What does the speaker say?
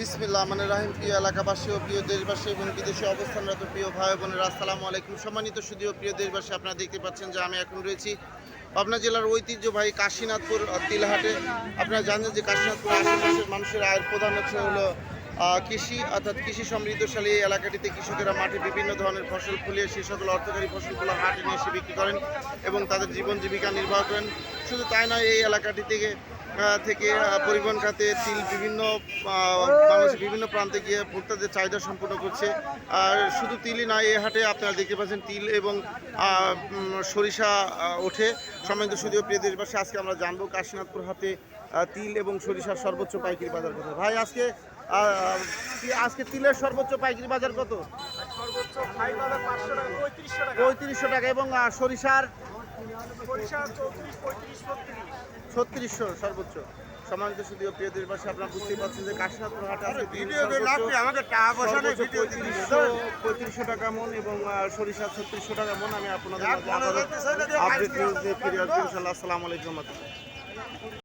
বিসমিল্লাহ মানে রাহিম। প্রিয় এলাকাবাসী ও প্রিয় দেশবাসী এবং বিদেশে অবস্থানরত প্রিয় ভাই বোনেরা, আসসালামু আলাইকুম। সম্মানিত সুদীয় প্রিয় দেশবাসী, আপনারা দেখতে পাচ্ছেন যে আমি এখন রয়েছি পাবনা জেলার ঐতিহ্যবাহী কাশীনাথপুর তিলহাটে। আপনারা জানেন যে কাশীনাথপুর আশেপাশের মানুষের আয়ের প্রধান হচ্ছে হলো কৃষি, অর্থাৎ কৃষি সমৃদ্ধশালী এই এলাকাটিতে কৃষকেরা মাঠে বিভিন্ন ধরনের ফসল ফুলিয়ে সেই সকল অর্থকারী ফসলগুলো হাটে নিয়ে এসে বিক্রি করেন এবং তাদের জীবন জীবিকা নির্বাহ করেন। শুধু তাই নয় এই এলাকাটি থেকে থেকে পরিবহন খাতে তিল বিভিন্ন বাংলাদেশের বিভিন্ন প্রান্তে গিয়ে ভোক্তাদের চাহিদা সম্পূর্ণ করছে। আর শুধু তিলই নয় এই হাটে আপনারা দেখতে পাচ্ছেন তিল এবং সরিষা ওঠে। সম্মানিত সুদীয় প্রিয় দেশবাসী আজকে আমরা জানব কাশীনাথপুর হাটে আহ, তিল এবং সরিষার সর্বোচ্চ পাইকারি বাজার কত? ভাই আজকে আজকে তিলের সর্বোচ্চ পাইকারি বাজার কত? পঁয়ত্রিশশো টাকা। এবং সরিষার ছত্রিশশো সর্বোচ্চ। সম্মানিত শুধু প্রিয় দেশবাসী আপনারা বুঝতেই পারছেন যে কাশীনাথপুর হাটে সর্বোচ্চ পঁয়ত্রিশশো টাকা মন এবং সরিষা ছত্রিশশো টাকা মন। আমি আপনাদের আপডেট নিউজ ফিরে আসব ইনশাল্লাহ আসসালামু আলাইকুম